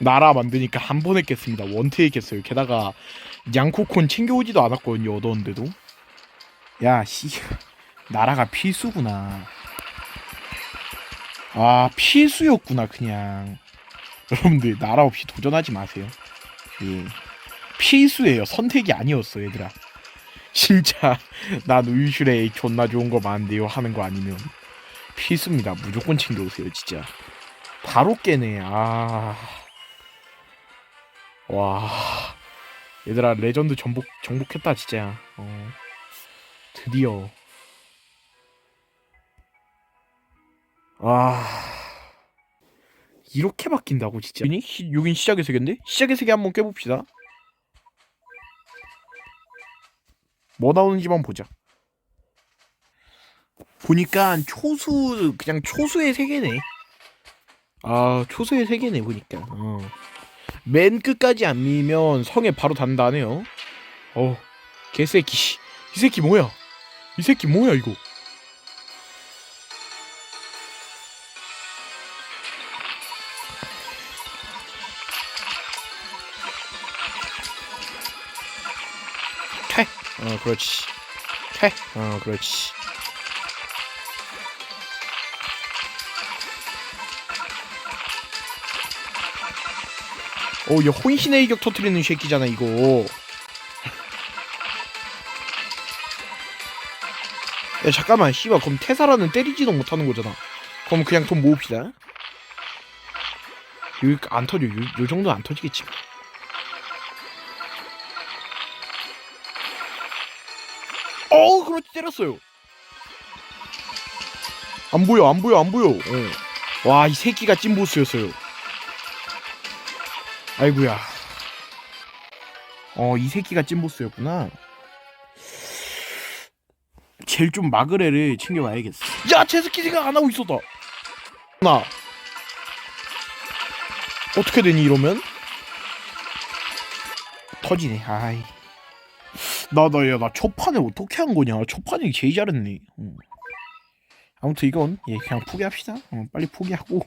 나라 만드니까 한 번에 깼습니다. 원트에 깼어요. 게다가 양코콘 챙겨오지도 않았거든요. 얻었는데도. 야, 씨. 나라가 필수구나. 아, 필수였구나, 그냥. 여러분들, 나라 없이 도전하지 마세요. 예. 필수예요. 선택이 아니었어, 얘들아. 진짜, 난 우유슈레 존나 좋은 거 많은데요. 하는 거 아니면. 필수입니다. 무조건 챙겨오세요, 진짜. 바로 깨네. 아. 와. 얘들아, 레전드 정복, 정복했다, 진짜. 어. 드디어. 아. 이렇게 바뀐다고, 진짜. 시, 여긴 시작의 세계인데? 시작의 세계 한번 깨봅시다. 뭐 나오는지만 보자. 보니까 초수, 그냥 초수의 세계네. 아 초수의 세계네 보니까 어. 맨 끝까지 안 미면 성에 바로 단다네요. 어 개새끼 씨. 이 새끼 뭐야? 이 새끼 뭐야 이거? 캐어 그렇지. 캐어 그렇지 어, 얘 혼신의 이격 터트리는 새끼잖아, 이거. 야, 잠깐만, 씨발. 그럼 테사라는 때리지도 못하는 거잖아. 그럼 그냥 돈 모읍시다. 여기 안 터져. 요, 요 정도 안 터지겠지. 어, 그렇지, 때렸어요. 안 보여, 안 보여, 안 보여. 어. 와, 이 새끼가 찐보스였어요. 아이구야. 어, 이 새끼가 찐보스였구나. 제일 좀 마그레를 챙겨와야겠어. 야, 제스키 생각 안 하고 있었다. 나. 어떻게 되니 이러면? 터지네. 아이. 나, 나, 야, 나 초판에 어떻게 한 거냐? 초판이 제일 잘했네. 응. 아무튼 이건 예 그냥 포기합시다. 어, 빨리 포기하고